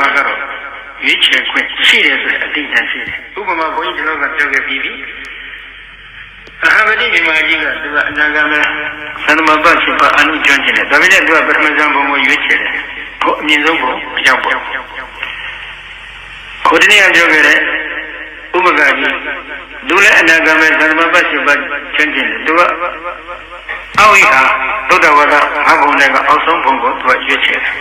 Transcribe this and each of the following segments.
မှာကတော့ရွေးချယ်ခွင့်ရှိတယ်ဆိုတဲ့အသိဉာဏ်ရှိတယ်ဥပမာဘုန်းကြီးကျွန်တော်ကပြောခဲ့ပြီးပြီအဟမတိမြမကြီးကသူကအနာဂတ်မဲ့သန္တမပတ်ရှိပါအနုကျွမ်းကျင်တယ်ဒါပေမဲ့သူကပထမဇန်ဘုံကိုရွေးချယ်တယ်ဟိုအမြင့်ဆုံးဘုံအရောက်ပေါ့ခုတနေ့ကပြောခဲ့တဲ့ဥပကကြီးသူလည်းအနာဂတ်မဲ့သန္တမပတ်ရှိပါကျွမ်းကျင်တယ်သူကအောက်ဤဟာသုဒ္ဓဝါဒအဘုံတွေကအောက်ဆုံးဘုံကိုသူကရွေးချယ်တယ်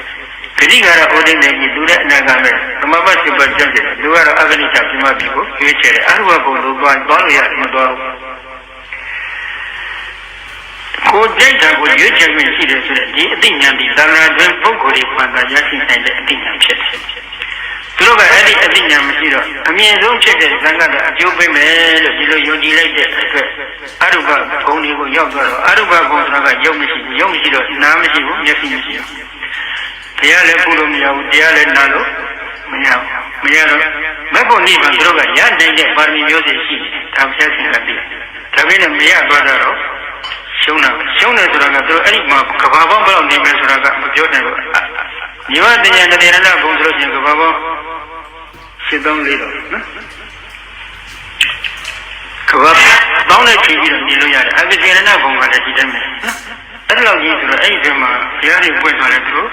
ဂတိကတော့ဥဒိနေကြီးသူလည်းအနာဂတ်မဲ့သမဘရှိပါကျွမ်းကျင်တယ်သူကတော့အဂနိတပြမပြီကိုရွေးချယ်တယ်အရုပဘုံလို့သွားသွားလို့ရမသွားဘူးကိုကြိုက်တာကိုရွေးချယ်ခွင့်ရှိတယ်ဆိုတဲ့ဒီအသိဉာဏ်ဒီသံဃာတွင်ပုဂ္ဂိုလ်တွေမှန်တာရရှိနိုင်တဲ့အသိဉာဏ်ဖြစ်တယ်။သူတို့ကအဲ့ဒီအသိဉာဏ်မရှိတော့အမြင့်ဆုံးဖြစ်တဲ့သံဃာကအကျိုးပေးမယ်လို့ဒီလိုယုံကြည်လိုက်တဲ့အတွက်အရုပဘုံတွေကိုရောက်သွားတော့အရုပဘုံဆိုတာကယုံမရှိဘူးယုံမရှိတော့နားမရှိဘူးမျက်စိမရှိဘူး။ ဘုရားလည်းပူလို့မရဘူးတရားလည်းနားလို့မရဘူး။မရတော့မက်ဖို့နိဗ္ဗာန်သူတို့ကရနိုင်တဲ့ပါရမီမျိုးစုရှိတယ်။ဒါဘုရားရှင်ကသိတယ်။ဒါပေမဲ့မရသွားတော့ရှုံးတာရှုံးတယ်ဆိုတာကသူတို့အဲ့ဒီမှာကဘာပေါင်းဘယ်လောက်နေမယ်ဆိုတာကမပြောနိုင်ဘူးညီမတင်ညာတရဏဘုံဆိုလို့ချင်းကဘာပေါင်းစစ်သုံးလေးတော့နော်ကဘာပေါင်းနဲ့ချိန်ပြီးတော့နေလို့ရတယ်အကကျေရဏဘုံကလည်းဒီတိုင်းပဲနော်အဲ့ဒီလောက်ကြီးဆိုတော့အဲ့ဒီမှာဘုရားတွေပွင့်သွားတယ်သူတို့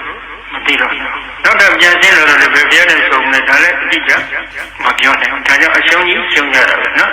မသိတော့ဘူးနောက်တော့ပြန်ဆင်းလာတော့လည်းဘယ်ဘုရားနဲ့ဆုံးလဲဒါလည်းအတိအကျမပြောနိုင်ဘူးဒါကြောင့်အရှုံးကြီးရှုံးကြတာပဲနော်